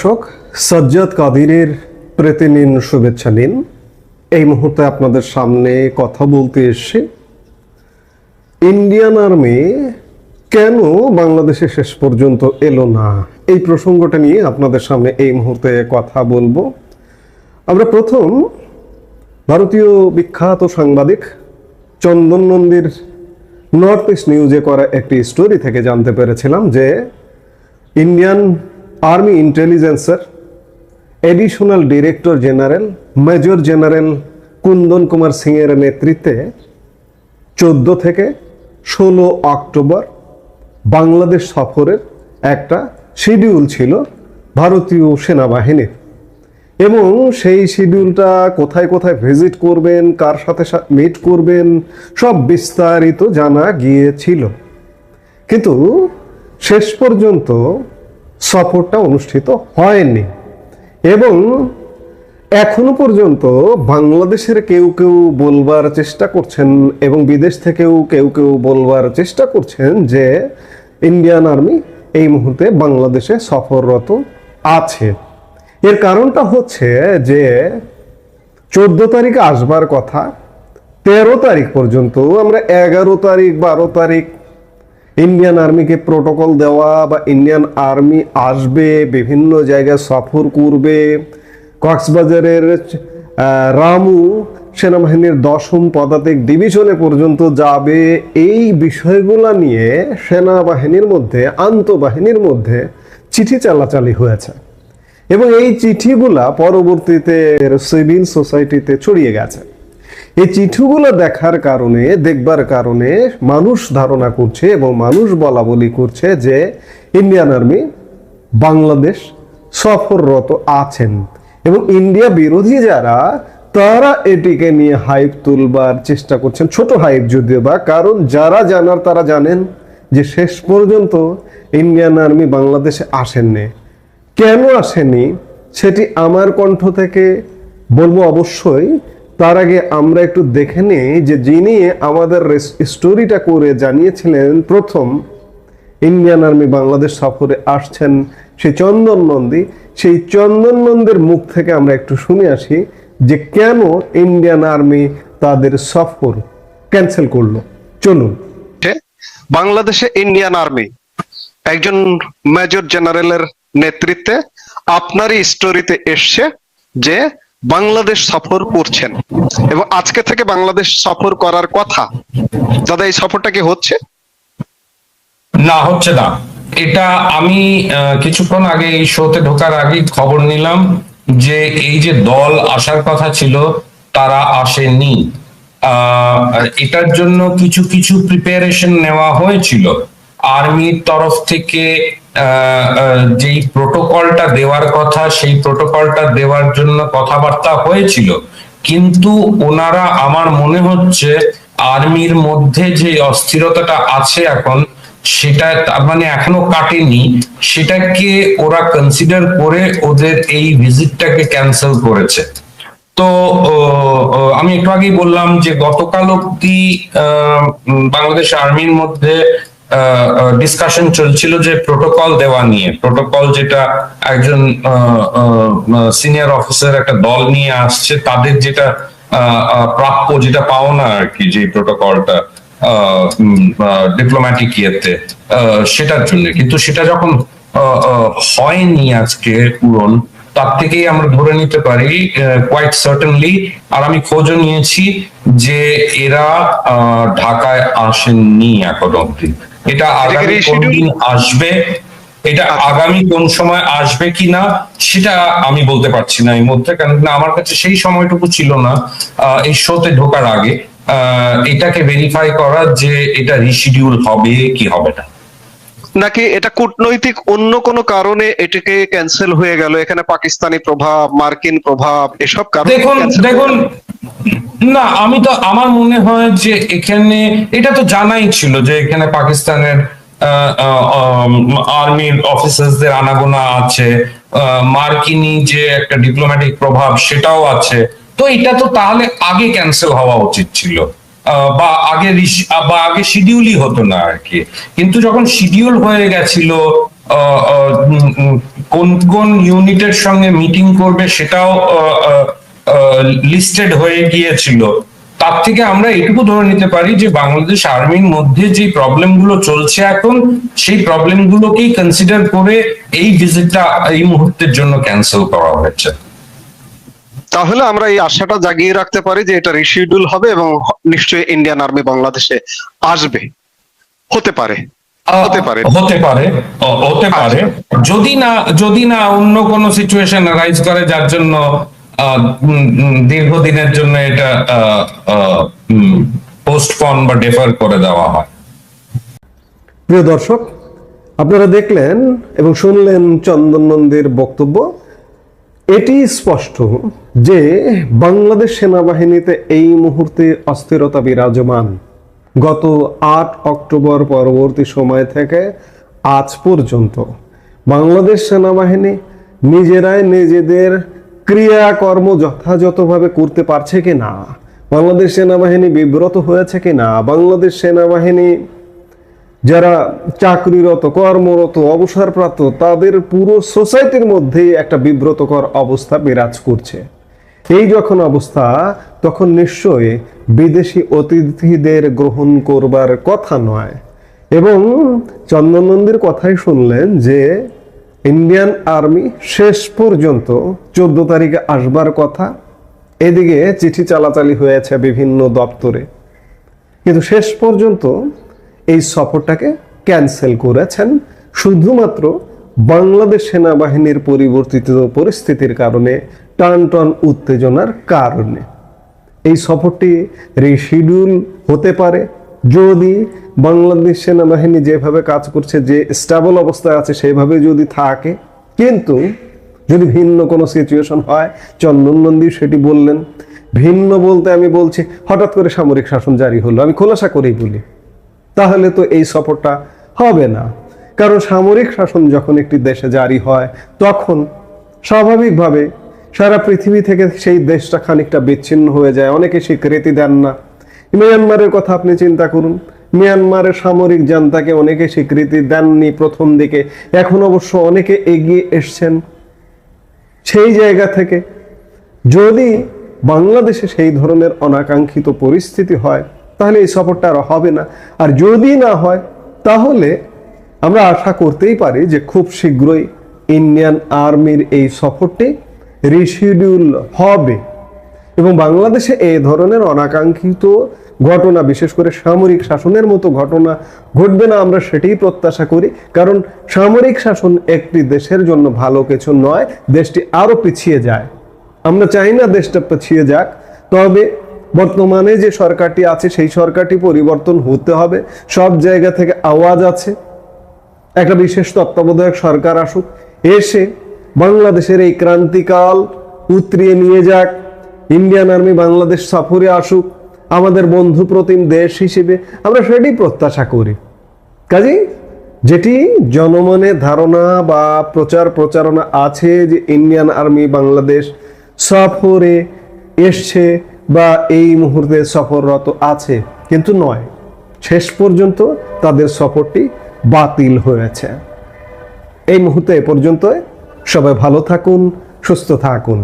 দর্শক, সাজ্জাদ কাদিরের প্রীতি নিন শুভেচ্ছা নিন। এই মুহূর্তে আপনাদের সামনে কথা বলতে এসে ইন্ডিয়ান আর্মি কেন বাংলাদেশে শেষ পর্যন্ত এলো না? এই প্রসঙ্গটা নিয়ে আপনাদের সামনে এই মুহূর্তে কথা বলব। আমরা প্রথম ভারতীয় বিখ্যাত সাংবাদিক চন্দন নন্দীর নর্থ ইস্ট নিউজে করা একটি স্টোরি থেকে জানতে পেরেছিলাম যে ইন্ডিয়ান আর্মি ইন্টেলিজেন্সের additional director general major general Kundan Kumar সিংয়ের নেতৃত্বে চোদ্দ থেকে ষোলো অক্টোবর বাংলাদেশ সফরের একটা শিডিউল ছিল ভারতীয় সেনাবাহিনীর। এবং সেই শিডিউলটা কোথায় কোথায় ভিজিট করবেন, কার সাথে মিট করবেন, সব বিস্তারিত জানা গিয়েছিল। কিন্তু শেষ পর্যন্ত সফরটা অনুষ্ঠিত হয়নি। এবং এখনও পর্যন্ত বাংলাদেশের কেউ কেউ বলবার চেষ্টা করছেন এবং বিদেশ থেকেও কেউ কেউ বলবার চেষ্টা করছেন যে ইন্ডিয়ান আর্মি এই মুহূর্তে বাংলাদেশে সফররত আছে। এর কারণটা হচ্ছে যে চোদ্দ তারিখে আসবার কথা, তেরো তারিখ পর্যন্ত আমরা এগারো তারিখ, বারো তারিখ ইন্ডিয়ান আর্মিকে প্রোটোকল দেওয়া বা ইন্ডিয়ান আর্মি আসবে, বিভিন্ন জায়গায় সফর করবে। কক্সবাজারের রামু সেনাবাহিনীর দশম পদাতিক ডিভিশনে পর্যন্ত যাবে। এই বিষয়গুলা নিয়ে সেনাবাহিনীর মধ্যে, আন্তঃবাহিনীর মধ্যে চিঠি চালাচালি হয়েছে। এবং এই চিঠিগুলা পরবর্তীতে সিভিল সোসাইটিতে ছড়িয়ে গেছে। এই চিঠিগুলো দেখার কারণে, দেখবার কারণে মানুষ ধারণা করছে এবং মানুষ বলা বলি করছে যে ইন্ডিয়ান আর্মি বাংলাদেশ সফররত আছেন। এবং ইন্ডিয়া বিরোধী যারা, তারা এটিকে নিয়ে হাইপ তুলবার চেষ্টা করছেন। ছোট হাইপ যদিও বা, কারণ যারা জানার তারা জানেন যে শেষ পর্যন্ত ইন্ডিয়ান আর্মি বাংলাদেশে আসেননি। কেন আসেনি, সেটি আমার কণ্ঠ থেকে বলব অবশ্যই। তার আগে আমরা একটু দেখে নিই যে যিনি আমাদের স্টোরিটা করে জানিয়েছিলেন, প্রথম ইন্ডিয়ান আর্মি বাংলাদেশ সফরে আসছেন সেই চন্দন নন্দী। সেই চন্দন নন্দের মুখ থেকে আমরা একটু শুনে আসি যে কেন ইন্ডিয়ান আর্মি তাদের সফর ক্যান্সেল করল। চলুন। বাংলাদেশে ইন্ডিয়ান আর্মি। একজন মেজর জেনারেলের নেতৃত্বে আপনারই স্টোরিতে এসছে যে বাংলাদেশ সফর করছেন। এবং আজকে থেকে বাংলাদেশ সফর করার কথা, দাদা, এই সফরটা কি হচ্ছে? না হচ্ছে না। এটা আমি কিছুক্ষণ আগে এই শোতে ঢোকার আগে খবর নিলাম যে এই যে দল আসার কথা ছিল, তারা আসেনি। এটার জন্য কিছু কিছু প্রিপারেশন নেওয়া হয়েছিল। আর্মির তরফ থেকে যেই প্রোটোকলটা দেওয়ার কথা, সেই প্রোটোকলটা দেওয়ার জন্য কথাবার্তা হয়েছিল। কিন্তু ওনারা, আমার মনে হচ্ছে, আর্মির মধ্যে যে অস্থিরতাটা আছে এখন, সেটা তার মানে এখনও কাটেনি। সেটাকে ওরা কনসিডার করে ওদের এই ভিজিটটাকে ক্যান্সেল করেছে। তো আমি একটু আগেই বললাম যে গতকাল অব্দি বাংলাদেশ আর্মির মধ্যে ডিসকাশন চলছিল যে প্রোটোকল দেওয়া নিয়ে। প্রোটোকল যেটা একজন সিনিয়র অফিসার একটা দল নিয়ে আসছে, তাদের যেটা প্রাপ্য যেটা পাওনা আর কি, যে প্রোটোকলটা ডিপ্লোম্যাটিক ইয়েতে সেটার জন্য। কিন্তু সেটা যখন হয়নি আজকে পূরণ তার থেকেই আমরা ধরে নিতে পারি কোয়াইট সার্টেনলি আর আমি খোঁজও নিয়েছি যে এরা ঢাকায় আসেননি এখন অব্দি এটা আগামী কোন দিন আসবে? এটা আগামী কোন সময় আসবে কিনা সেটা আমি বলতে পারছি না এই মধ্যে কারণ না আমার কাছে সেই সময়টুকু ছিল না আহ, এই শোতে ঢোকার আগে। আহ, এটাকে ভেরিফাই করা যে এটা রিশিডিউল হবে কি হবে না। নাকি এটা কূটনৈতিক অন্য কোনো কারণে এটাকে ক্যান্সেল হয়ে গেল? এখানে পাকিস্তানি প্রভাব মার্কিন প্রভাব এসব কারণে দেখুন দেখুন না আমি তো আমার মনে হয় যে এখানে এটা তো জানাই ছিল যে এখানে পাকিস্তানের আর্মির অফিসার্সদের আনাগোনা আছে আহ, মার্কিনী যে একটা ডিপ্লোম্যাটিক প্রভাব সেটাও আছে। তো এটা তো তাহলে আগে ক্যান্সেল হওয়া উচিত ছিল। বা আগে বা আগে শিডিউলই হতো না আর কি। কিন্তু যখন শিডিউল হয়ে গেছিল কোন কোন ইউনিটের সঙ্গে মিটিং করবে সেটাও লিস্টেড হয়ে গিয়েছিল। তার থেকে আমরা এটুকু ধরে নিতে পারি যে বাংলাদেশ আর্মির মধ্যে যে প্রবলেমগুলো চলছে এখন, সেই প্রবলেম গুলোকেই কনসিডার করে এই ভিজিটটা এই মুহূর্তের জন্য ক্যান্সেল করা হয়েছে। তাহলে আমরা এই আশাটা জাগিয়ে রাখতে পারি যে এটা রিশিডিউল হবে এবং নিশ্চয়ই ইন্ডিয়ান আর্মি বাংলাদেশে আসবে। হতে পারে। হতে পারে। হতে পারে। হতে পারে। যদি না যদি না অন্য কোনো সিচুয়েশন রাইজ করে যার জন্য দীর্ঘদিনের জন্য এটা পোস্টপন বা ডেফার করে দেওয়া হয়। প্রিয় দর্শক আপনারা দেখলেন এবং শুনলেন চন্দন নন্দীর বক্তব্য। এটি স্পষ্ট যে বাংলাদেশ সেনাবাহিনীতে এই মুহূর্তে অস্থিরতা বিরাজমান। গত আট অক্টোবর পরবর্তী সময় থেকে আজ পর্যন্ত বাংলাদেশ সেনাবাহিনী নিজেরাই নিজেদের ক্রিয়াকর্ম যথাযথভাবে করতে পারছে কি না বাংলাদেশ সেনাবাহিনী বিব্রত হয়েছে কি না বাংলাদেশ সেনাবাহিনী যারা চাকরিরত, কর্মরত, অবসরপ্রাপ্ত, তাদের পুরো সোসাইটির মধ্যেই একটা বিব্রতকর অবস্থা বিরাজ করছে। এই যখন অবস্থা, তখন নিশ্চয়ই বিদেশি অতিথিদের গ্রহণ করবার কথা নয়। এবং চন্দন নন্দীর কথাই শুনলেন যে, ইন্ডিয়ান আর্মি শেষ পর্যন্ত চোদ্দ তারিখে আসবার কথা। এদিকে চিঠি চালাচালি হয়েছে বিভিন্ন দপ্তরে। কিন্তু শেষ পর্যন্ত এই সফরটাকে ক্যান্সেল করেছেন। শুধুমাত্র বাংলাদেশ সেনাবাহিনীর পরিবর্তিত পরিস্থিতির কারণে টান টান উত্তেজনার কারণে। এই সফরটি রিশিডিউল হতে পারে। যদি বাংলাদেশ সেনাবাহিনী যেভাবে কাজ করছে, যে স্টেবল অবস্থায় আছে, সেভাবে যদি থাকে, কিন্তু যদি ভিন্ন কোনো সিচুয়েশন হয়, চন্দন নন্দী সেটি বললেন। ভিন্ন বলতে আমি বলছি, হঠাৎ করে সামরিক শাসন জারি হলো। আমি খোলাসা করেই বলি। তাহলে তো এই সফরটা হবে না। কারণ সামরিক শাসন যখন একটি দেশে জারি হয়, তখন স্বাভাবিকভাবে সারা পৃথিবী থেকে সেই দেশটা খানিকটা বিচ্ছিন্ন হয়ে যায়। অনেকে স্বীকৃতি দেন না। মিয়ানমারের কথা আপনি চিন্তা করুন। মিয়ানমারের সামরিক জান্তাকে অনেকে স্বীকৃতি দেননি প্রথম দিকে। এখন অবশ্য অনেকে এগিয়ে এসছেন। সেই জায়গা থেকে যদি বাংলাদেশে সেই ধরনের অনাকাঙ্ক্ষিত পরিস্থিতি হয় তাহলে এই সফরটা আর হবে না। আর যদি না হয়, তাহলে আমরা আশা করতেই পারি যে খুব শীঘ্রই ইন্ডিয়ান আর্মির এই সফরটি রিশিডিউল হবে। এবং বাংলাদেশে এই ধরনের অনাকাঙ্ক্ষিত ঘটনা, বিশেষ করে সামরিক শাসনের মতো ঘটনা ঘটবে না, আমরা সেটাই প্রত্যাশা করি। কারণ সামরিক শাসন একটি দেশের জন্য ভালো কিছু নয়, দেশটি আরও পিছিয়ে যায়। আমরা চাই না দেশটা পিছিয়ে যাক, তবে বর্তমানে যে সরকারটি আছে, সেই সরকারটি পরিবর্তন হতে হবে। সব জায়গা থেকে আওয়াজ আছে। একটা বিশেষ তত্ত্বাবধায়ক সরকার আসুক, এসে বাংলাদেশের এই ক্রান্তিকাল উতরিয়ে নিয়ে যাক। ইন্ডিয়ান আর্মি বাংলাদেশ সফরে আসুক। আমাদের বন্ধু প্রতিম দেশ হিসেবে আমরা সেটাই প্রত্যাশা করি। কাজেই যেটি জনমনে ধারণা বা প্রচার প্রচারণা আছে যে ইন্ডিয়ান আর্মি বাংলাদেশ সফরে এসছে বা এই মুহূর্তে সফররত আছে, কিন্তু নয়। শেষ পর্যন্ত তাদের সফরটি বাতিল হয়েছে। এই মুহূর্তে এ পর্যন্ত সবাই ভালো থাকুন, সুস্থ থাকুন।